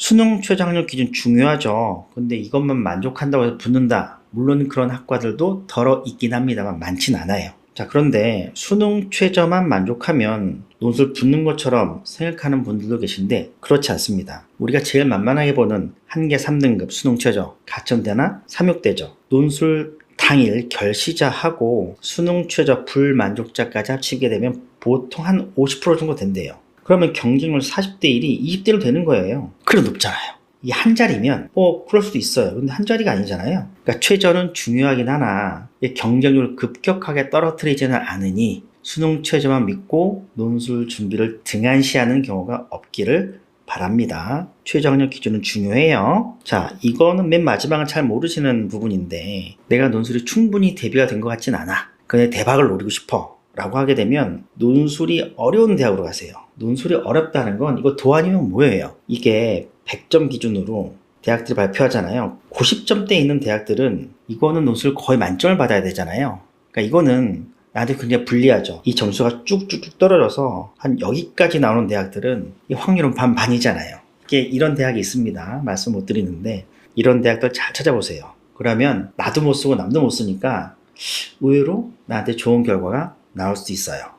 수능 최저학력 기준 중요하죠. 근데 이것만 만족한다고 해서 붙는다. 물론 그런 학과들도 덜어 있긴 합니다만 많진 않아요. 자, 그런데 수능 최저만 만족하면 논술 붙는 것처럼 생각하는 분들도 계신데 그렇지 않습니다. 우리가 제일 만만하게 보는 한계 3등급 수능 최저 가천대나 삼육대죠. 논술 당일 결시자하고 수능 최저 불만족자까지 합치게 되면 보통 한 50% 정도 된대요. 그러면 경쟁률 40대 1이 20대로 되는 거예요. 그래 높잖아요. 이 한 자리면 어 그럴 수도 있어요. 근데 한 자리가 아니잖아요. 그러니까 최저는 중요하긴 하나 이 경쟁률을 급격하게 떨어뜨리지는 않으니 수능 최저만 믿고 논술 준비를 등한시하는 경우가 없기를 바랍니다. 최저학력 기준은 중요해요. 자, 이거는 맨 마지막은 잘 모르시는 부분인데 내가 논술이 충분히 대비가 된 것 같진 않아. 근데 대박을 노리고 싶어. 라고 하게 되면 논술이 어려운 대학으로 가세요. 논술이 어렵다는 건 이거 도안이면 뭐예요? 이게 100점 기준으로 대학들이 발표하잖아요. 90점대 있는 대학들은 이거는 논술 거의 만점을 받아야 되잖아요. 그러니까 이거는 나한테 굉장히 불리하죠. 이 점수가 쭉쭉쭉 떨어져서 한 여기까지 나오는 대학들은 이 확률은 반반이잖아요. 이게 이런 대학이 있습니다. 말씀 못 드리는데 이런 대학들 잘 찾아보세요. 그러면 나도 못 쓰고 남도 못 쓰니까 의외로 나한테 좋은 결과가 나올 수도 있어요.